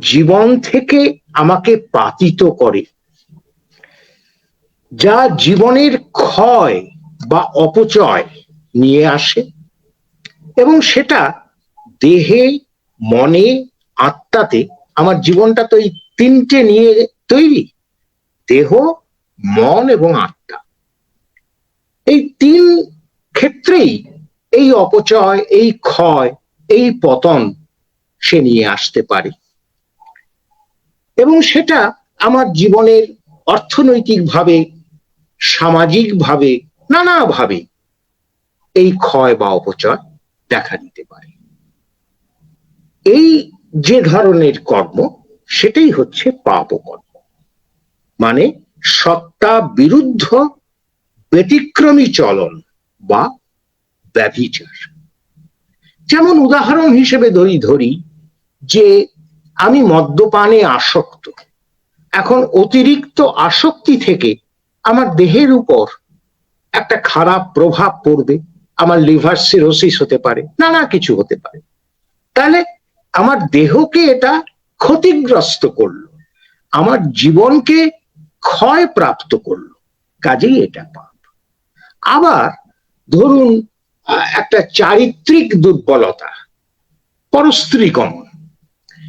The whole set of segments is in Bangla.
জীবন থেকে আমাকে পাতিত করে। যা জীবনের ক্ষয় বা অপচয় নিয়ে আসে এবং সেটা দেহে, মনে, আত্মাতে আমার জীবনটা তো এই তিনটে নিয়ে তৈরি, দেহ, মন এবং আত্মা। এই তিন ক্ষেত্রেই এই অপচয়, এই ক্ষয়, এই পতন সে নিয়ে আসতে পারে। এবং সেটা আমার জীবনের অর্থনৈতিকভাবে, সামাজিকভাবে, নানাভাবে এই ক্ষয় বা অপচয় দেখা দিতে পারে। এই যে ধরনের কর্ম, সেটাই হচ্ছে পাপ কর্ম মানে সত্তা বিরুদ্ধ ব্যতিক্রমী চলন বা ব্যভিচার। যেমন উদাহরণ হিসেবে ধরি ধরি যে আমি মদ্যপানে আসক্ত। এখন অতিরিক্ত আসক্তি থেকে আমার দেহের উপর একটা খারাপ প্রভাব পড়বে, আমার লিভার সিরোসিস হতে পারে, নানা কিছু হতে পারে। তাহলে আমার দেহকে এটা ক্ষতিগ্রস্ত করল, আমার জীবনকে ক্ষয় প্রাপ্ত করল, কাজেই এটা পাপ। আবার ধরুন একটা চারিত্রিক দুর্বলতা পরস্ত্রীকরণ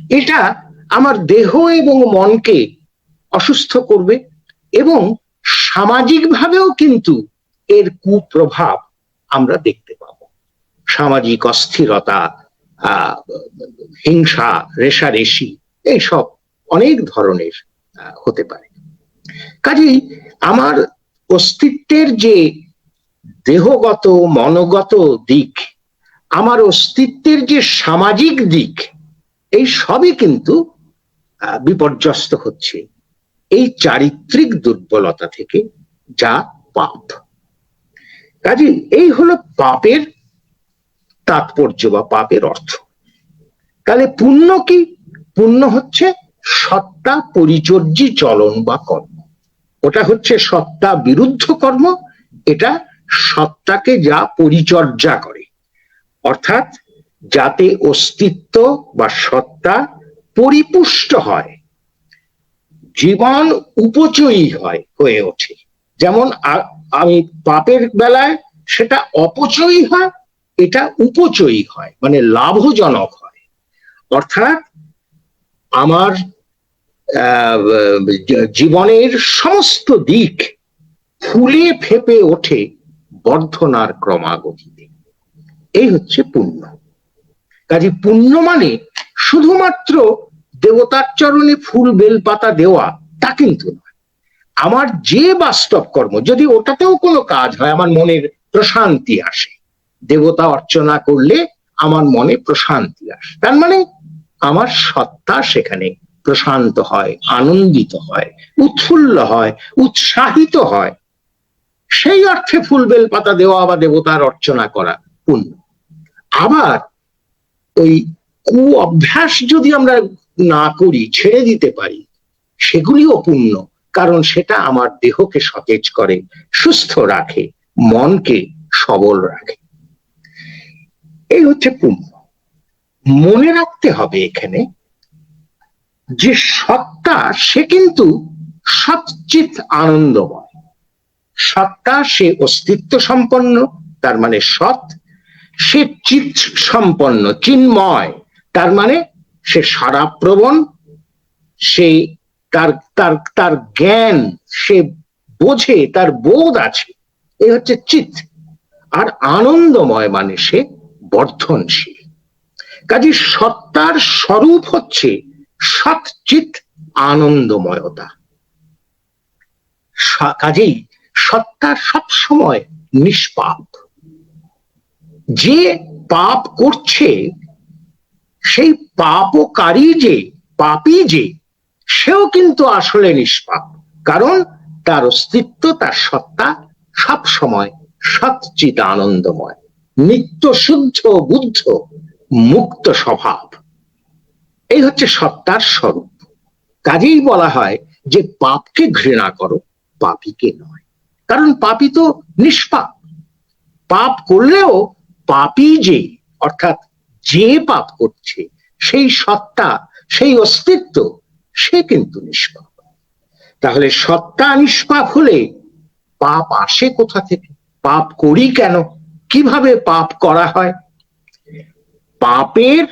এটা আমার দেহ এবং মনকে অসুস্থ করবে এবং সামাজিকভাবেও কিন্তু এর কুপ্রভাব আমরা দেখতে পাব। সামাজিক অস্থিরতা হিংসা, রেশারেশি, এইসব অনেক ধরনের হতে পারে। কাজেই আমার অস্তিত্বের যে দেহগত, মনগত দিক, আমার অস্তিত্বের যে সামাজিক দিক এই সবই কিন্তু বিপর্যস্ত হচ্ছে এই চারিত্রিক দুর্বলতা থেকে যা পাপ। কাজে এই হলো পাপের তাৎপর্য বা পাপের অর্থ। তাহলে পুণ্য কি? পুণ্য হচ্ছে সত্তা পরিচর্যী চলন বা কর্ম। ওটা হচ্ছে সত্তা বিরুদ্ধ কর্ম, এটা সত্তাকে যা পরিচর্যা করে। অর্থাৎ যাতে অস্তিত্ব বা সত্তা পরিপুষ্ট হয়। জীবন উপচয়ী হয় হয়ে ওঠে। যেমন আমি পাপের বেলায় সেটা অপচয়ী হয়, এটা উপচয়ী হয় মানে লাভজনক হয়। অর্থাৎ আমার জীবনের সমস্ত দিক ফুলে ফেপে ওঠে বর্ধনার ক্রমাগতিতে। এই হচ্ছে পুণ্য। কাজে পুণ্য মানে শুধুমাত্র দেবতার চরণে ফুল, বেল, পাতা দেওয়া, তা কিন্তু নয়। আমার যে বাস্তব কর্ম, যদি ওটাতেও কোনো কাজ হয়, আমার মনের প্রশান্তি আসে। দেবতা অর্চনা করলে আমার মনে প্রশান্তি আসে। তার মানে আমার সত্তা সেখানে প্রশান্ত হয়, আনন্দিত হয়, উৎফুল্ল হয়, উৎসাহিত হয়। সেই অর্থে ফুল, বেল, পাতা দেওয়া বা দেবতার অর্চনা করা পুণ্য। আবার ওই কু অভ্যাস যদি আমরা না করি, ছেড়ে দিতে পারি, সেগুলিও পুণ্য কারণ সেটা আমার দেহকে সতেজ করে, সুস্থ রাখে, মনকে সবল রাখে। এই হচ্ছে পুণ্য মনে রাখতে হবে এখানে যে সত্তা, সে কিন্তু সচিত আনন্দময়। সত্তা সে অস্তিত্ব সম্পন্ন তার মানে সৎ সে চিত সম্পন্ন, চিন্ময়। তার মানে সে সারা প্রবণ সে তার তার তার জ্ঞান, সে বোঝে, তার বোধ আছে। এই হচ্ছে চিত আর আনন্দময় মানে সে বর্ধনশীল। কাজে সত্তার স্বরূপ হচ্ছে সৎচিত আনন্দময়তা। কাজেই সত্তা সবসময় নিষ্পাপ। যে পাপ করছে, সেই পাপকারী যে, পাপি যে, সেও কিন্তু আসলে নিষ্পাপ। কারণ তার অস্তিত্ব, তার সত্তা সব সময় সৎচিত আনন্দময় নিত্য শুদ্ধ, বুদ্ধ, মুক্ত স্বভাব। এই হচ্ছে সত্তার স্বরূপ। কাজেই বলা হয় যে পাপকে ঘৃণা করো, পাপিকে নয়। কারণ পাপি তো নিষ্পাপ। পাপ করলেও পাপি যে অর্থাৎ যে পাপ করছে, সেই সত্তা, সেই অস্তিত্ব, সে কিন্তু নিষ্পাপ। তাহলে সত্তা নিষ্পাপ হলে পাপ আসে কোথা থেকে? পাপ করি কেন? কীভাবে পাপ করা হয়? পাপের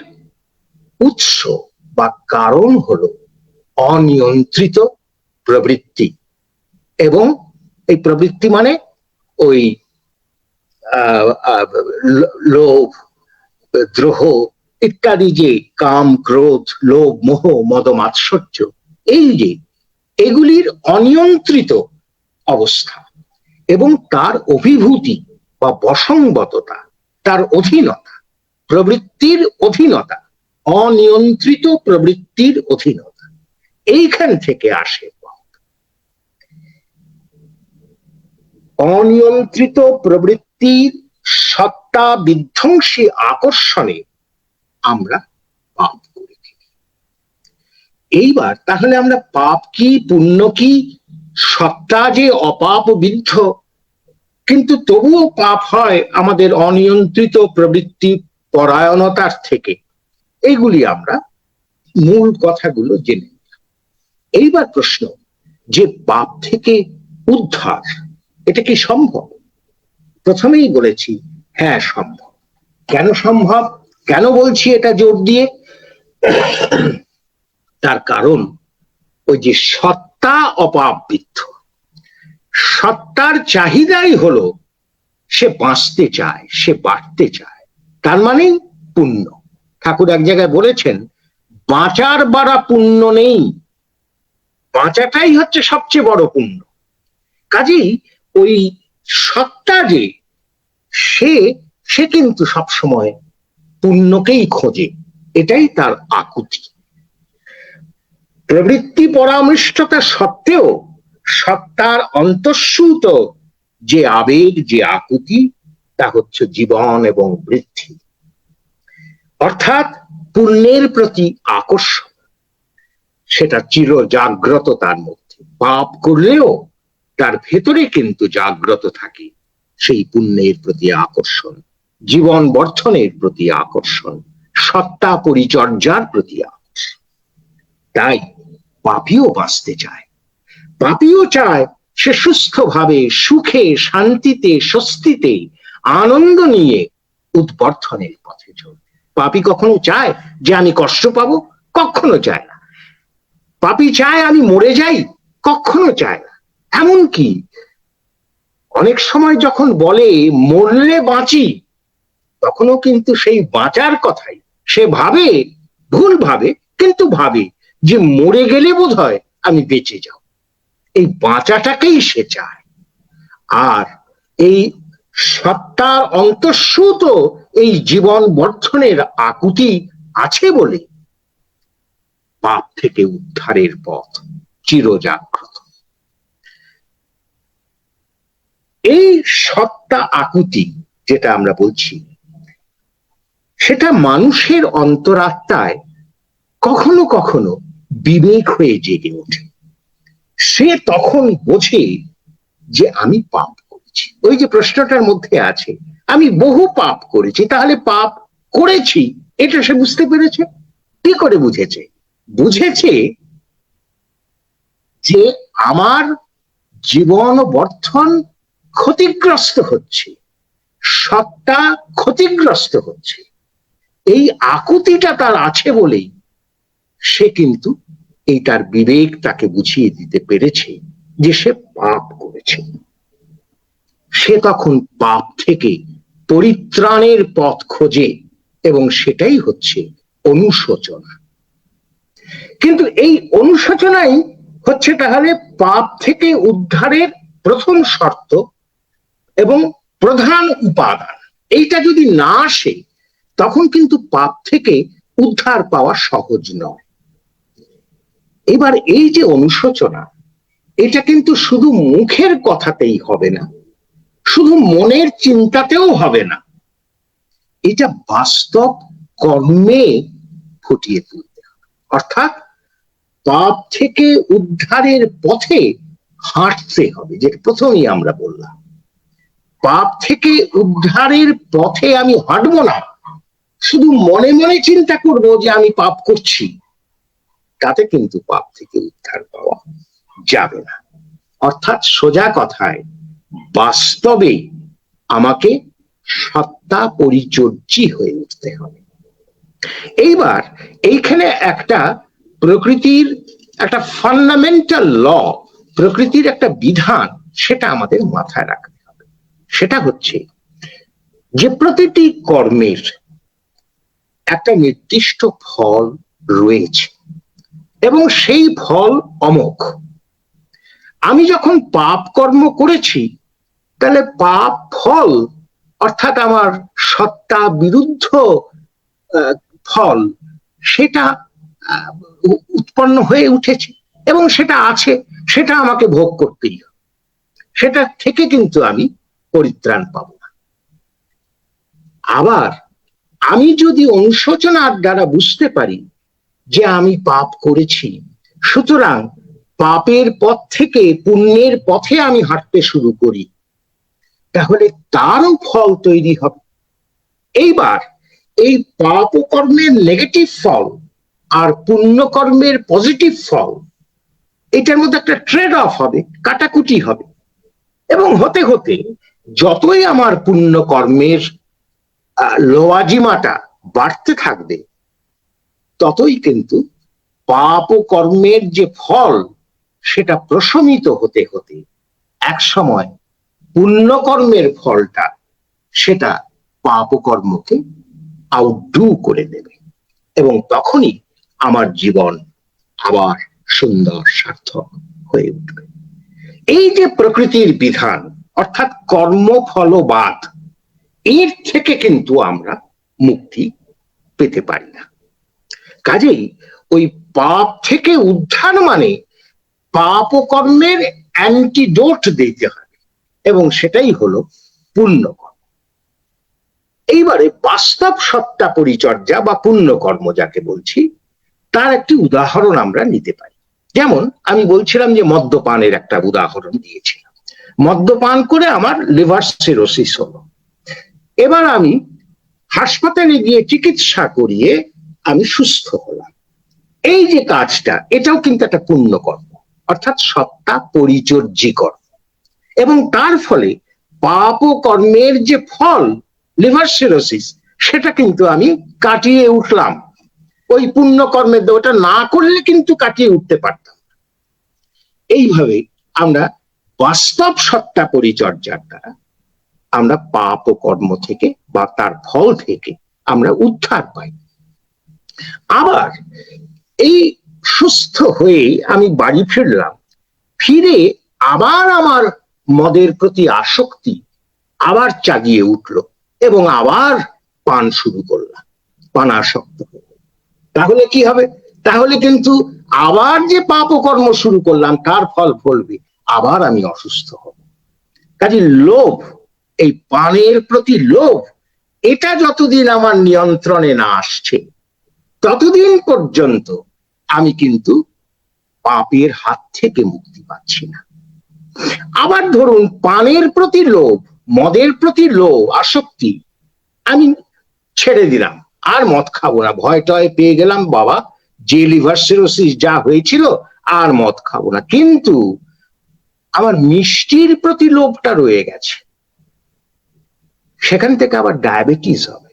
উৎস বা কারণ হলো অনিয়ন্ত্রিত প্রবৃত্তি। এবং এই প্রবৃত্তি মানে ওই লোভ, দ্রোহ ইত্যাদি যে কাম, ক্রোধ, লোভ, মোহ মদ মাৎসর্য এই যে এগুলির অনিয়ন্ত্রিত অবস্থা এবং তার অভিভূতি বা বসংগততা তার অধীনতা, প্রবৃত্তির অধীনতা, অনিয়ন্ত্রিত প্রবৃত্তির অধীনতা, এইখান থেকে আসে অনিয়ন্ত্রিত অনিয়ন্ত্রিত প্রবৃত্তির সত্তা বিধ্বংসী আকর্ষণে আমরা পাপ করে থাকি। এইবার তাহলে আমরা পাপ কি, পুণ্য কি, সত্তা যে অপাপ বিদ্ধ, কিন্তু তবুও পাপ হয় আমাদের অনিয়ন্ত্রিত প্রবৃত্তি পরায়ণতার থেকে। এইগুলি আমরা মূল কথাগুলো জেনে। এইবার প্রশ্ন, যে পাপ থেকে উদ্ধার, এটা কি সম্ভব? প্রথমেই বলেছি হ্যাঁ সম্ভব। কেন সম্ভব? কেন বলছি এটা জোর দিয়ে? তার কারণ ওই যে সত্তা অপাবৃদ্ধ সত্তার চাহিদাই হলো সে বাঁচতে চায়, সে বাড়তে চায়। তার মানেই পুণ্য। ঠাকুর এক জায়গায় বলেছেন, বাঁচার বাড়া পুণ্য নেই। বাঁচাটাই হচ্ছে সবচেয়ে বড় পুণ্য। কাজেই ওই সত্তা যে, সে সে কিন্তু সবসময় পুণ্যকেই খোঁজে। এটাই তার আকুতি। প্রবৃত্তি পরামৃষ্টতা সত্ত্বেও সত্তার অন্তঃসূত যে আবেগ, যে আকুতি, তা হচ্ছে জীবন এবং বৃদ্ধি। অর্থাৎ পুণ্যের প্রতি আকর্ষণ, সেটা চির জাগ্রত তার মধ্যে। পাপ করলেও তার ভেতরে কিন্তু জাগ্রত থাকে, সেই পুণ্যের প্রতি আকর্ষণ, জীবন বর্ধনের প্রতি আকর্ষণ, সত্তা পরিচর্যার প্রতি আকর্ষণ। তাই পাপিও বাঁচতে চায়। পাপিও চায় সে সুস্থভাবে, সুখে, শান্তিতে, স্বস্তিতে, আনন্দ নিয়ে উদ্বর্ধনের পথে চলবে পাপি কখনো চায় যে আমি কষ্ট পাবো? কখনো চায় না। পাপি চায় আমি মরে যাই? কখনো চায় না এমন কি অনেক সময় যখন বলে, মরলে বাঁচি, তখনও কিন্তু সেই বাঁচার কথাই। সে ভাবে, ভুল ভাবে, কিন্তু ভাবে যে মরে গেলে বোধ হয় আমি বেঁচে যাব। এই বাঁচাটাকেই সে চায়। আর এই সত্তার অন্তঃসূত এই জীবন বর্ধনের আকুতি আছে বলে পাপ থেকে উদ্ধারের পথ চিরজাগ্রত। এই সত্তা আকুতি যেটা আমরা বলছি, সেটা মানুষের অন্তরাত্মায় কখনো কখনো বিবেক হয়ে জেগে ওঠে। সে তখন বোঝে যে আমি পাপ করেছি। ওই যে প্রশ্নটার মধ্যে আছে, আমি বহু পাপ করেছি, তাহলে পাপ করেছি, এটা সে বুঝতে পেরেছে? কি করে বুঝেছে? বুঝেছে যে আমার জীবন বর্ধন ক্ষতিগ্রস্ত হচ্ছে। সত্তা ক্ষতিগ্রস্ত হচ্ছে। এই আকুতিটা তার আছে বলেই সে কিন্তু এই তার বিবেক তাকে বুঝিয়ে দিতে পেরেছে যে সে পাপ করেছে। সে তখন পাপ থেকে পরিত্রাণের পথ খোঁজে এবং সেটাই হচ্ছে অনুশোচনা। কিন্তু এই অনুশোচনাই হচ্ছে তাহলে পাপ থেকে উদ্ধারের প্রথম শর্ত এবং প্রধান উপাদান। এইটা যদি না আসে, তখন কিন্তু পাপ থেকে উদ্ধার পাওয়া সহজ নয়। এবার এই যে অনুশোচনা, এটা কিন্তু শুধু মুখের কথাতেই হবে না, শুধু মনের চিন্তাতেও হবে না। এটা বাস্তব কর্মে ফুটিয়ে তুলতে হবে। অর্থাৎ পাপ থেকে উদ্ধারের পথে হাঁটতে হবে, যেটা প্রথমেই আমরা বললাম। পাপ থেকে উদ্ধারের পথে আমি হাঁটবো না। শুধু মনে মনে চিন্তা করব যে আমি পাপ করছি। তাতে কিন্তু পাপ থেকে উদ্ধার পাওয়া যাবে না। অর্থাৎ সোজা কথায়, বাস্তবে আমাকে সত্তা পরিচর্যী হয়ে উঠতে হবে। এইবার এইখানে একটা প্রকৃতির, একটা ফান্ডামেন্টাল ল প্রকৃতির একটা বিধান, সেটা আমাদের মাথায় রাখতে হবে সেটা হচ্ছে যে প্রতিটি কর্মের একটা নির্দিষ্ট ফল রয়েছে এবং সেই ফল অমোঘ। আমি যখন পাপ কর্ম করেছি, তাহলে পাপ ফল অর্থাৎ আমার সত্তা বিরুদ্ধ ফল, সেটা উৎপন্ন হয়ে উঠেছে এবং সেটা আছে, সেটা আমাকে ভোগ করতেই হবে। সেটা থেকে কিন্তু আমি পরিত্রাণ পাবো আবার আমি যদি অনুশোচনার দ্বারা বুঝতে পারি যে আমি পাপ করেছি, সুতরাং পাপের পথ থেকে পুণ্যের পথে আমি হাঁটতে শুরু করি, তাহলে তারও ফল তৈরি হবে। এইবার এই পাপ কর্মের নেগেটিভ ফল আর পুণ্য কর্মের পজিটিভ ফল, এটার মধ্যে একটা ট্রেড অফ হবে, কাটাকুটি হবে। এবং হতে হতে যতই আমার পুণ্য কর্মের লোয়াজিমাটা বাড়তে থাকবে, ততই কিন্তু পাপ কর্মের যে ফল, সেটা প্রশমিত হতে হতে এক সময় পুণ্যকর্মের ফলটা সেটা পাপ কর্মকে আউটডু করে দেবে। এবং তখনই আমার জীবন আবার সুন্দর, সার্থক হয়ে উঠবে। এই যে প্রকৃতির বিধান অর্থাৎ কর্মফলবাদ। এর থেকে কিন্তু আমরা মুক্তি পেতে পারি না। কাজেই ওই পাপ থেকে উদ্ধার মানে পাপ কর্মের অ্যান্টিডোট দিতে হবে এবং সেটাই হলো পুণ্যকর্ম। এইবারে বাস্তব সত্তা পরিচর্যা বা পুণ্যকর্ম যাকে বলছি, তার একটি উদাহরণ আমরা নিতে পারি। যেমন আমি বলছিলাম যে মদ্যপানের একটা উদাহরণ দিয়েছিলাম মদ্যপান করে আমার লিভার সিরোসিস হলো। এবার আমি হাসপাতালে গিয়ে চিকিৎসা করিয়ে আমি সুস্থ হলাম। এই যে কাজটা, এটাও কিন্তু একটা পুণ্যকর্ম, অর্থাৎ সত্তা পরিচর্যী কর্ম এবং তার ফলে পাপ কর্মের যে ফল, লিভার সিরোসিস, সেটা কিন্তু আমি কাটিয়ে উঠলাম। ওই পুণ্য কর্মের ওটা না করলে কিন্তু কাটিয়ে উঠতে পারতাম এইভাবে আমরা বাস্তব সত্তা পরিচর্যার দ্বারা আমরা পাপ ও কর্ম থেকে বা তার ফল থেকে আমরা উদ্ধার পাই। আবার এই সুস্থ হয়ে আমি বাড়ি ফিরলাম, ফিরে আবার আমার মদের প্রতি আসক্তি আবার চাগিয়ে উঠল এবং আবার পান শুরু করলাম, পান আসক্ত তাহলে কি হবে? তাহলে কিন্তু আবার যে পাপ কর্ম শুরু করলাম, তার ফল ফলবে। আবার আমি অসুস্থ হব। কাজে লোভ, এই পানের প্রতি লোভ, এটা যতদিন আমার নিয়ন্ত্রণে না আসছে, ততদিন পর্যন্ত আমি কিন্তু পাপের হাত থেকে মুক্তি পাচ্ছি না। আবার ধরুন, পানের প্রতি লোভ, মদের প্রতি লোভ, আসক্তি, আমি ছেড়ে দিলাম, আর মদ খাব না, ভয় টয় পেয়ে গেলাম, বাবা, যে লিভার সিরোসিস যা হয়েছিল, আর মদ খাব না। কিন্তু আমার মিষ্টির প্রতি লোভটা রয়ে গেছে। সেখান থেকে আবার ডায়াবেটিস হবে।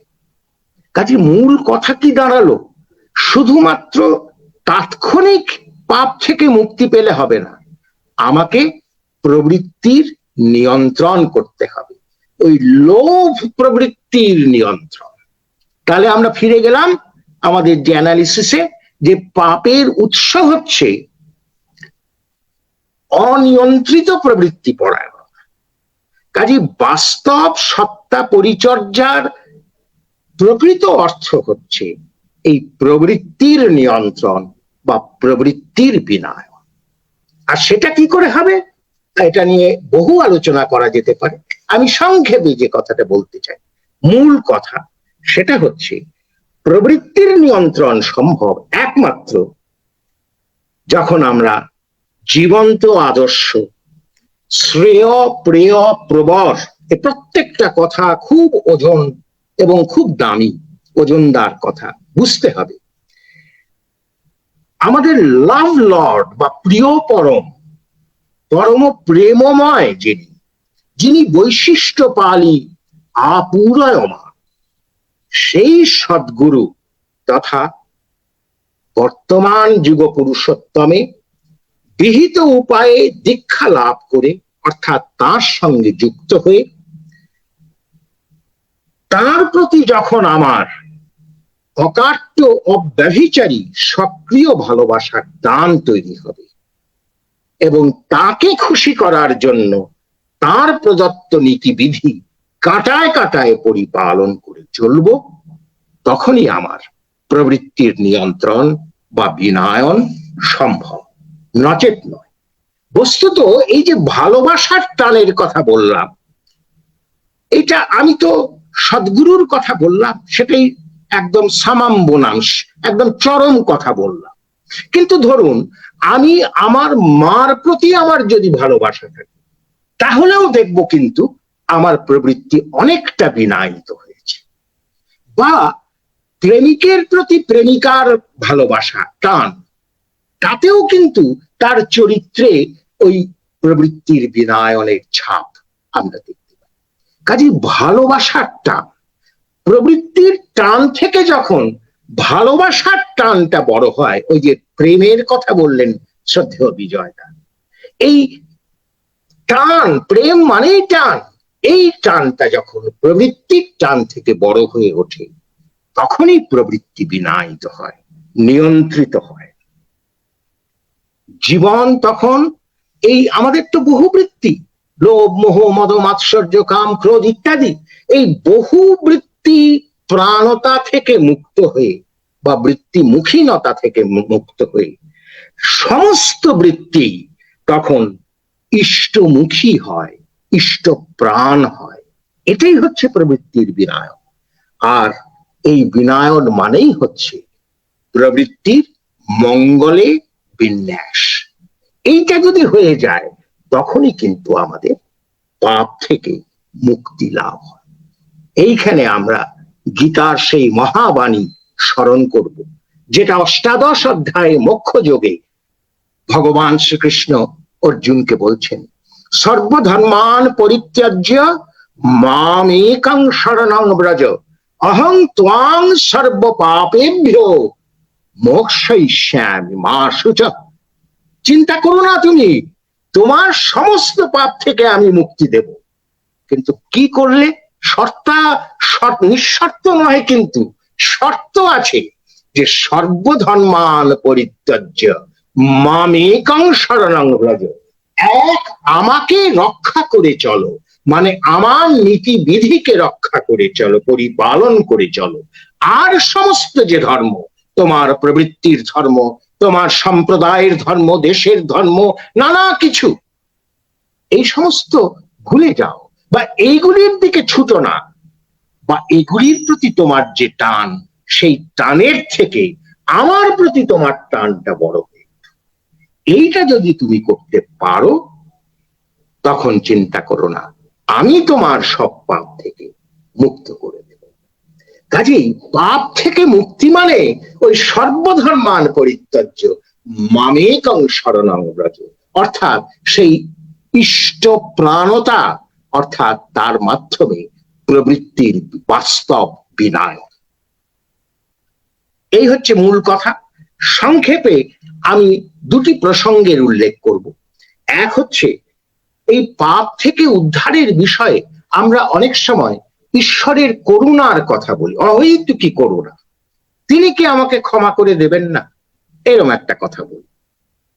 কাজে মূল কথা কি দাঁড়াল? শুধুমাত্র তাৎক্ষণিক পাপ থেকে মুক্তি পেলে হবে না, আমাকে প্রবৃত্তির নিয়ন্ত্রণ করতে হবে। ওই লোভ প্রবৃত্তির নিয়ন্ত্রণ। তাহলে আমরা ফিরে গেলাম আমাদের যে অ্যানালিসিসে যে পাপের উৎস হচ্ছে অনিয়ন্ত্রিত প্রবৃত্তি পড়ায়। কাজে বাস্তব সত্তা পরিচর্যার প্রকৃত অর্থ হচ্ছে এই প্রবৃত্তির নিয়ন্ত্রণ বা প্রবৃত্তির বিনয় আর সেটা কি করে হবে? এটা নিয়ে বহু আলোচনা করা যেতে পারে। আমি সংক্ষেপে যে কথাটা বলতে চাই, মূল কথা সেটা হচ্ছে প্রবৃত্তির নিয়ন্ত্রণ সম্ভব একমাত্র যখন আমরা জীবন্ত আদর্শ, শ্রেয়, প্রেয়, প্রবর, এ প্রত্যেকটা কথা খুব ওজন এবং খুব দামি, ওজনদার কথা, বুঝতে হবে। আমাদের লাভ লর্ড বা প্রিয় পরম পরম প্রেমময় যিনি যিনি বৈশিষ্ট্য পালি আপুরয়মা সেই সদ্গুরু তথা বর্তমান যুগ পুরুষোত্তমে বিহিত উপায়ে দীক্ষা লাভ করে, অর্থাৎ তার সঙ্গে যুক্ত হয়ে, তার প্রতি যখন আমার অকাট্য অব্যভিচারী সক্রিয় ভালোবাসার দান তৈরি হবে এবং তাকে খুশি করার জন্য তার প্রদত্ত নীতিবিধি কাটায় কাটায় পরিপালন করে চলব, তখনই আমার প্রবৃত্তির নিয়ন্ত্রণ বা বিনায়ন সম্ভব। নচেত নয়। বস্তুত এই যে ভালোবাসার টানের কথা বললাম, এটা আমি তো সদ্গুরুর কথা বললাম, সেটাই একদম সামাম বোনাংশ একদম চরম কথা বললাম। কিন্তু ধরুন, আমি আমার মার প্রতি আমার যদি ভালোবাসা থাকে, তাহলেও দেখব কিন্তু আমার প্রবৃত্তি অনেকটা বিনায়িত হয়েছে। বা প্রেমিকের প্রতি প্রেমিকার ভালোবাসা টান তাতেও কিন্তু তার চরিত্রে ওই প্রবৃত্তির বিনায়নের ছাপ আমরা দেখতে পাই। কাজে ভালোবাসার টান, প্রবৃত্তির টান থেকে যখন ভালোবাসার টানটা বড় হয়, ওই যে প্রেমের কথা বললেন শ্রদ্ধেয় বিজয়দা এই টান, প্রেম মানেই টান, এই টানটা যখন প্রবৃত্তির টান থেকে বড় হয়ে ওঠে, তখনই প্রবৃত্তি বিনায়িত হয়, নিয়ন্ত্রিত হয়। জীবন তখন এই আমাদের তো বহু বৃত্তি লোভ, মোহ মদ মাৎসর্য কাম, ক্রোধ ইত্যাদি। এই বহু বৃত্তি প্রাণতা থেকে মুক্ত হয়ে বা বৃত্তি মুখীনতা থেকে মুক্ত হয়ে সমস্ত বৃত্তি তখন ইষ্টমুখী হয় ইষ্ট প্রাণ হয়। এটাই হচ্ছে প্রবৃত্তির বিনায়ন আর এই বিনায়ন মানেই হচ্ছে প্রবৃত্তির মঙ্গলে বিন্যাস। এইটা যদি হয়ে যায়, তখনই কিন্তু আমাদের পাপ থেকে মুক্তি লাভ হয়। এইখানে আমরা গীতার সেই মহাবাণী স্মরণ করব, যেটা অষ্টাদশ অধ্যায়ে মোক্ষ যোগে ভগবান শ্রীকৃষ্ণ অর্জুনকে বলছেন, সর্বধর্মান পরিত্যাজ্য মাম একং শরণং ব্রজ, অহং ত্বাং সর্ব পাপেভ্য মোক্ষয়িষ্যামি মা সুচ চিন্তা করো না তুমি। তোমার সমস্ত পাপ থেকে আমি মুক্তি দেব। কিন্তু কি করলে? শর্তা নিঃশর্ত নয় কিন্তু শর্ত আছে যে সর্বধর্মান পরিত্যাজ্য। মামেকং শরণং ব্রজ। এক আমাকে রক্ষা করে চলো। মানে আমার নীতি বিধিকে রক্ষা করে চলো, পরিপালন করে চলো। আর সমস্ত যে ধর্ম, তোমার প্রবৃত্তির ধর্ম তোমার সম্প্রদায়ের ধর্ম, দেশের ধর্ম, নানা কিছু। এই সমস্ত ভুলে যাও বা এইগুলির দিকে ছুটো না। বা এগুলির প্রতি তোমার যে টান, সেই টানের থেকে আমার প্রতি তোমার টানটা বড় হয়ে এইটা যদি তুমি করতে পারো, তখন চিন্তা করো না, আমি তোমার সব পাপ থেকে মুক্ত করে দেব। কাজেই পাপ থেকে মুক্তি মানে ওই সর্বধর্মান পরিত্যাজ্য। মামেকং শরণং অর্থাৎ সেই ইষ্ট প্রাণতা, অর্থাৎ তার মাধ্যমে প্রবৃত্তির বাস্তব বিনায়ক এই হচ্ছে মূল কথা। সংক্ষেপে আমি দুটি প্রসঙ্গের উল্লেখ করব। এক হচ্ছে, এই পাপ থেকে উদ্ধারের বিষয়ে আমরা অনেক সময় ঈশ্বরের করুণার কথা বলি। অহৈতুকি করুণা? তিনি কি আমাকে ক্ষমা করে দেবেন না? এরম একটা কথা বলি।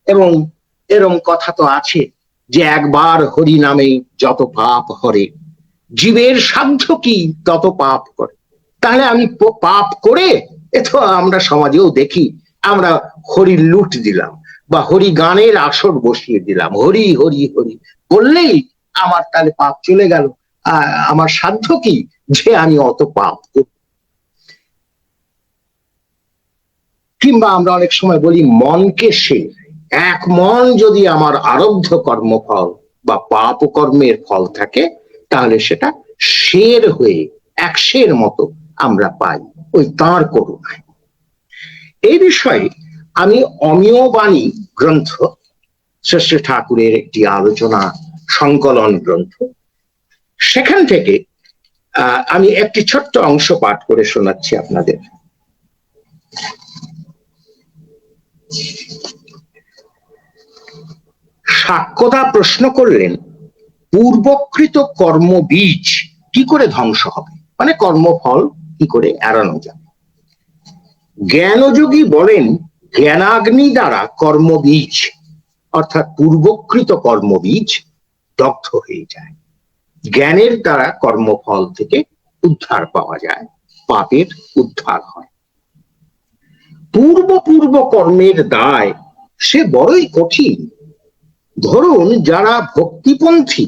এবং এরম কথা তো আছে যে একবার হরি নামে যত পাপ হরে, জীবের সাধ্য কি তত পাপ করে। তাহলে আমি পাপ করে এ তো আমরা সমাজেও দেখি, আমরা হরি লুট দিলাম বা হরি গানের আসর বসিয়ে দিলাম, হরি হরি হরি। বললেই আমার তাহলে পাপ চলে গেল। আমার সাধ্য কি যে আমি অত পাপ কিংবা আমরা অনেক সময় বলি, মনকে সে, এক মন যদি আমার আরব্ধ কর্মফল বা পাপ কর্মের ফল থাকে, তাহলে সেটা শের হয়ে এক শের মতো আমরা পাই ওই তাঁর করুণায়। এই বিষয়ে আমি অমিয় বাণী গ্রন্থ শ্রেষ্ঠ ঠাকুরের একটি আলোচনা সংকলন গ্রন্থ সেখান থেকে আমি একটি ছোট্ট অংশ পাঠ করে শোনাচ্ছি আপনাদের। সাক্ষ্যতা প্রশ্ন করলেন, পূর্বকৃত কর্ম বীজ কি করে ধ্বংস হবে? মানে কর্মফল কি করে এড়ানো যাবে? জ্ঞানযোগী বলেন, জ্ঞানাগ্নি দ্বারা কর্মবীজ, অর্থাৎ পূর্বকৃত কর্মবীজ, দগ্ধ হয়ে যায়। জ্ঞানের দ্বারা কর্মফল থেকে উদ্ধার পাওয়া যায়, পাপের উদ্ধার হয়। পূর্ব পূর্ব কর্মের দায়, সে বড়ই কঠিন। ধরুন, যারা ভক্তিপন্থী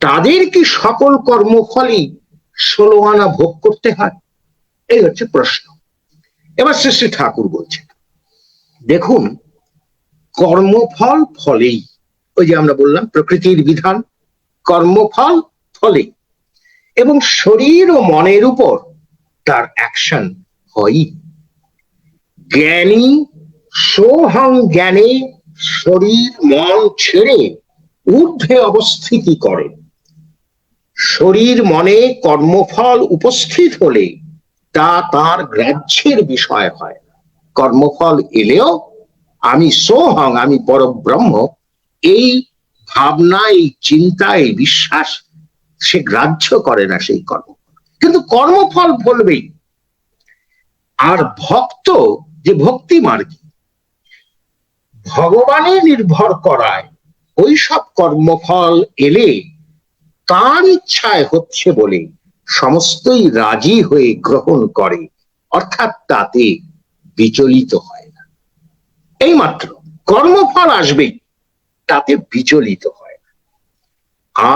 তাদের কি সকল কর্মফলই ষোলো আনা ভোগ করতে হয়। এই হচ্ছে প্রশ্ন। এবার শ্রী শ্রী ঠাকুর বলছেন, দেখুন, কর্মফল ফলেই, ওই যে আমরা বললাম, প্রকৃতির বিধান কর্মফল ফলে। এবং শরীর ও মনের উপর তার অ্যাকশন হয় জ্ঞানী সোহং জ্ঞানে শরীর, মন ছেড়ে ঊর্ধ্বে অবস্থিতি করে। শরীর, মনে কর্মফল উপস্থিত হলে তা তার গ্রাহ্যের বিষয় হয়। কর্মফল এলেও, আমি সোহং আমি পরব্রহ্ম, এই ভাবনা এই চিন্তা এই বিশ্বাস সে গ্রাহ্য করে না সেই কর্ম। কিন্তু কর্মফল ফলবেই। আর ভক্ত যে ভক্তি মার্গী ভগবানে নির্ভর করায় ওই সব কর্মফল এলে তার ইচ্ছায় হচ্ছে বলে সমস্তই রাজি হয়ে গ্রহণ করে, অর্থাৎ তাতে বিচলিত হয় না। এই মাত্র কর্মফল আসবেই। তাতে বিচলিত হয়।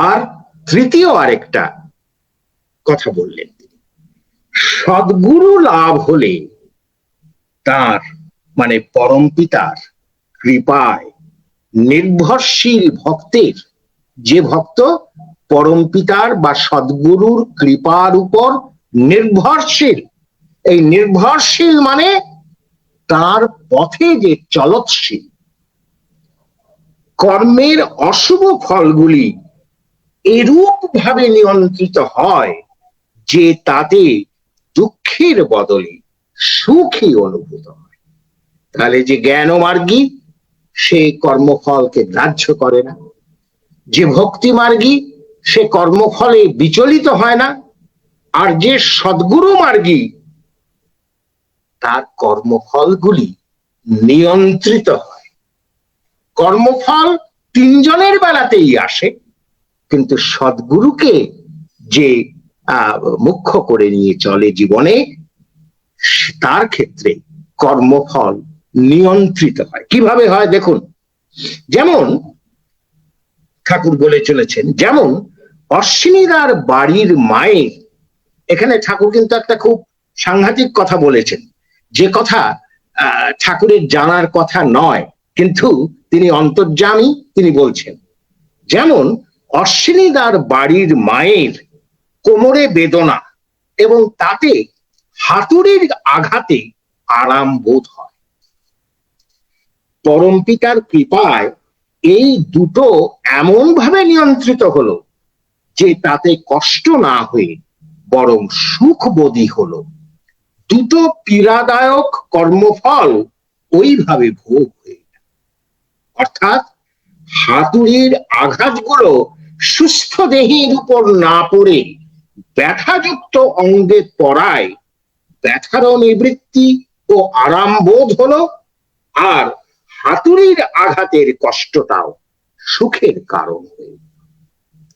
আর তৃতীয় আরেকটা কথা বললেন তিনি। সদ্গুরু লাভ হলে তার মানে পরম পিতার কৃপায় নির্ভরশীল ভক্তের যে ভক্ত পরম পিতার বা সদ্গুরুর কৃপার উপর নির্ভরশীল, এই নির্ভরশীল মানে তার পথে যে চলৎশীল কর্মের অশুভ ফলগুলি এরূপ ভাবে নিয়ন্ত্রিত হয় যে তাতে দুঃখের বদলে সুখী অনুভূত হয়। তাহলে যে জ্ঞান মার্গী সে কর্মফলকে গ্রাহ্য করে না। যে ভক্তি মার্গী সে কর্মফলে বিচলিত হয় না। আর যে সদ্গুরু মার্গী তার কর্মফলগুলি নিয়ন্ত্রিত হয়। কর্মফল তিনজনের বেলাতেই আসে, কিন্তু সদ্গুরুকে যে মুখ্য করে নিয়ে চলে জীবনে তার ক্ষেত্রে কর্মফল নিয়ন্ত্রিত হয়। কীভাবে হয় দেখুন, যেমন, ঠাকুর বলে চলেছেন, যেমন, অশ্বিনীদার বাড়ির মায়ের, এখানে ঠাকুর কিন্তু একটা খুব সাংঘাতিক কথা বলেছেন। যে কথা ঠাকুরের জানার কথা নয় কিন্তু তিনি অন্তর্যামী, তিনি বলছেন, যেমন অশ্বিনীদার বাড়ির মায়ের কোমরে বেদনা এবং তাতে হাতুড়ির আঘাতে আরাম বোধ হয় পরমপিতার কৃপায় এই দুটো এমন ভাবে নিয়ন্ত্রিত হলো যে তাতে কষ্ট না হয়ে বরং সুখ বোধই হলো দুটো পীড়াদায়ক কর্মফল ওইভাবে ভোগ। অর্থাৎ হাতুড়ির আঘাতগুলো সুস্থ দেহের উপর না পড়ে ব্যথাযুক্ত অঙ্গে পড়ায়। ব্যথারও নিবৃত্তি ও আরাম বোধ হলো আর হাতুড়ির আঘাতের কষ্টটাও সুখের কারণ হয়ে।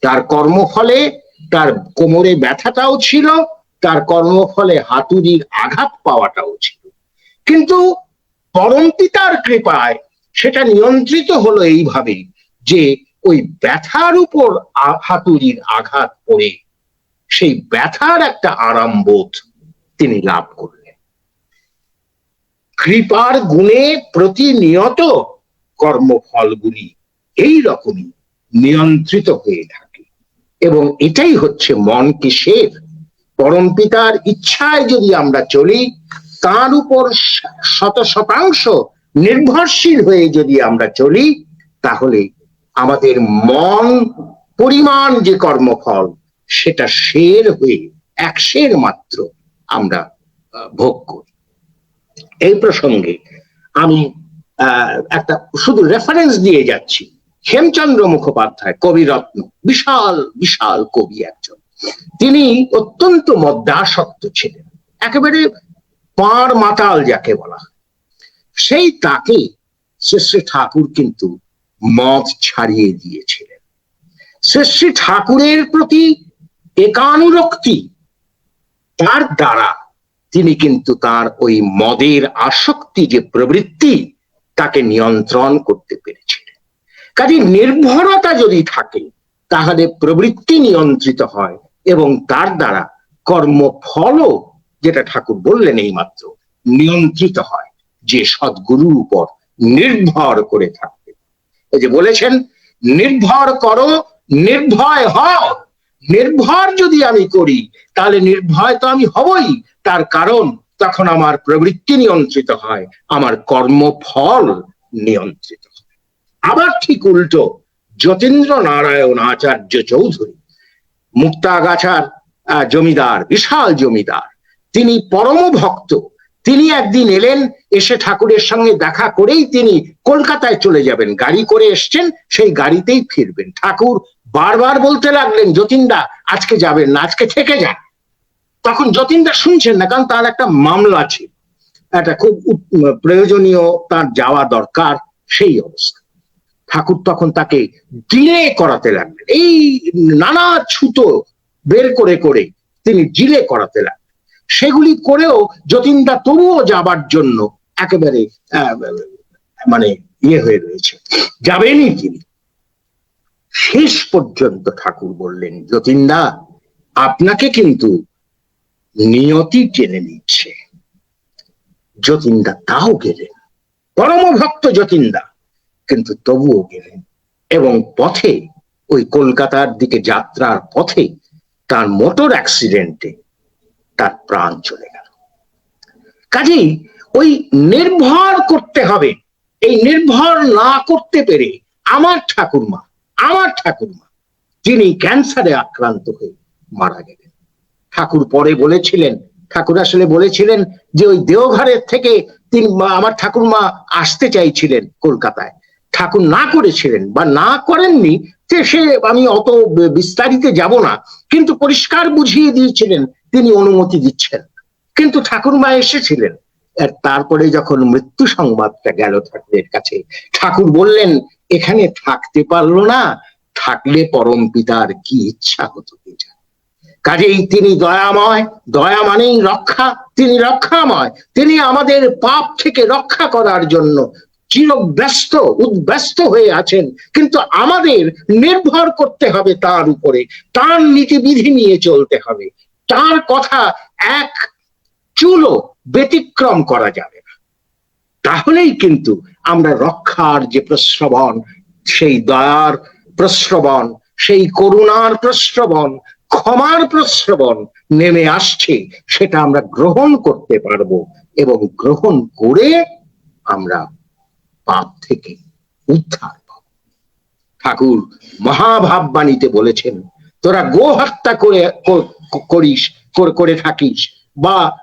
তার কর্মফলে তার কোমরে ব্যথাটাও ছিল, তার কর্মফলে হাতুড়ির আঘাত পাওয়াটাও ছিল। কিন্তু পরমপিতার কৃপায় সেটা নিয়ন্ত্রিত হলো এইভাবে যে ওই ব্যথার উপর হাতুড়ির আঘাত পড়ে সেই ব্যথার একটা আরাম বোধ তিনি লাভ করলেন। কৃপার গুণে প্রতিনিয়ত কর্মফলগুলি এই রকমই নিয়ন্ত্রিত হয়ে থাকে এবং এটাই হচ্ছে মন কিসের পরমপিতার ইচ্ছায় যদি আমরা চলি, তার উপর শত শতাংশ নির্ভরশীল হয়ে যদি আমরা চলি, তাহলে আমাদের মন পরিমাণ যে কর্মফল, সেটা শের হয়ে এক শের মাত্র আমরা ভোগ করি। এই প্রসঙ্গে আমি একটা শুধু রেফারেন্স দিয়ে যাচ্ছি। হেমচন্দ্র মুখোপাধ্যায়, কবিরত্ন, বিশাল বিশাল কবি একজন। তিনি অত্যন্ত মদ্যাসক্ত ছিলেন। একেবারে পাঁড় মাতাল যাকে বলা হয়। সেই তাকে শ্রী শ্রী ঠাকুর কিন্তু মদ ছাড়িয়ে দিয়েছিলেন। শ্রী শ্রী ঠাকুরের প্রতি একানুরক্তি তার দ্বারা তিনি কিন্তু তার ওই মদের আসক্তি যে প্রবৃত্তি তাকে নিয়ন্ত্রণ করতে পেরেছিলেন। কাজে নির্ভরতা যদি থাকে, তাহলে প্রবৃত্তি নিয়ন্ত্রিত হয় এবং তার দ্বারা কর্মফলও যেটা ঠাকুর বললেন এই মাত্র নিয়ন্ত্রিত হয়। যে সদ্গুরুর উপর নির্ভর করে থাকবে। এই যে বলেছেন, নির্ভর করো, নির্ভয় হও। নির্ভর যদি আমি করি, তাহলে নির্ভয় তো আমি হবই। তার কারণ, তখন আমার প্রবৃত্তি নিয়ন্ত্রিত হয়, আমার কর্মফল নিয়ন্ত্রিত আবার ঠিক উল্টো যতীন্দ্র নারায়ণ আচার্য চৌধুরী, মুক্তাগাছার জমিদার, বিশাল জমিদার, তিনি পরম ভক্ত তিনি একদিন এলেন এসে ঠাকুরের সঙ্গে দেখা করেই তিনি কলকাতায় চলে যাবেন। গাড়ি করে এসছেন, সেই গাড়িতেই ফিরবেন। ঠাকুর বারবার বলতে লাগলেন, যতীনদা, আজকে যাবেন না, আজকে থেকে যান। তখন যতীনদা শুনছেন না, কারণ তার একটা মামলা ছিল। একটা খুব প্রয়োজনীয় তার যাওয়া দরকার, সেই অবস্থা। ঠাকুর তখন তাকে ডিলে করাতে লাগলেন। এই নানা ছুতো বের করে করে তিনি ডিলে করাতে লাগলেন। সেগুলি করেও যতীনদা তবুও যাবার জন্য একেবারে মানে ইয়ে হয়ে রয়েছে। যাবেনই তিনি। শেষ পর্যন্ত ঠাকুর বললেন, যতীনদা, আপনাকে কিন্তু নিয়তি টেনে নিচ্ছে। যতীনদা তাও গেলেন। পরম ভক্ত যতীনদা, কিন্তু তবুও গেলেন এবং পথে, ওই কলকাতার দিকে যাত্রার পথে তার মোটর অ্যাক্সিডেন্টে তার প্রাণ চলে গেল। কাজেই ওই নির্ভর করতে হবে। এই নির্ভর না করতে পেরে আমার ঠাকুরমা আমার ঠাকুরমা, যিনি ক্যান্সারে আক্রান্ত হয়ে মারা গেলেন। ঠাকুর পরে বলেছিলেন, ঠাকুর আসলে বলেছিলেন যে ওই দেওঘরের থেকে তিনি আমার ঠাকুরমা আসতে চাইছিলেন কলকাতায়। ঠাকুর না করেছিলেন বা না করেননি যে সে আমি অত বিস্তারিত যাব না, কিন্তু পরিষ্কার বুঝিয়ে দিয়েছিলেন, তিনি অনুমতি দিচ্ছেন। কিন্তু ঠাকুরমা এসেছিলেন। তারপরে যখন মৃত্যু সংবাদটা গেল ঠাকুরের কাছে, ঠাকুর বললেন, এখানে থাকতে পারল না, থাকলে পরম পিতার কি ইচ্ছা হতো কাজেই তিনি দয়াময়, দয়া মানেই রক্ষা, তিনি রক্ষাময়, তিনি আমাদের পাপ থেকে রক্ষা করার জন্য চিরব্যস্ত, উদ্ব্যস্ত হয়ে আছেন। কিন্তু আমাদের নির্ভর করতে হবে তার উপরে, তার নীতিবিধি নিয়ে চলতে হবে। তার কথা এক চুলো ব্যতিক্রম করা যাবে না। তাহলেই কিন্তু আমরা রক্ষার যে প্রশ্রবণ সেই দয়ার প্রশ্রবণ সেই করুণার প্রশ্রবণ ক্ষমার প্রশ্রবণ নেমে আসছে, সেটা আমরা গ্রহণ করতে পারব এবং গ্রহণ করে আমরা পাপ থেকে উদ্ধার পাব। ঠাকুর মহাভাববাণীতে বলেছেন, তোরা গো হত্যা করে করিস, করে- করে থাকিস বা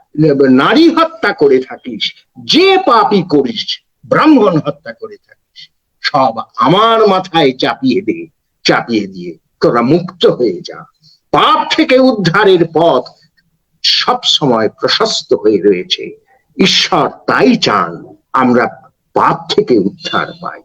নারী হত্যা করে থাকিস, যে পাপই করিস, ব্রাহ্মণ হত্যা করে থাকিস, সব আমার মাথায় চাপিয়ে দে, চাপিয়ে দিয়ে তোরা মুক্ত হয়ে যা। পাপ থেকে উদ্ধারের পথ সব সময় প্রশস্ত হয়ে রয়েছে। ঈশ্বর তাই চান, আমরা পাপ থেকে উদ্ধার পাই।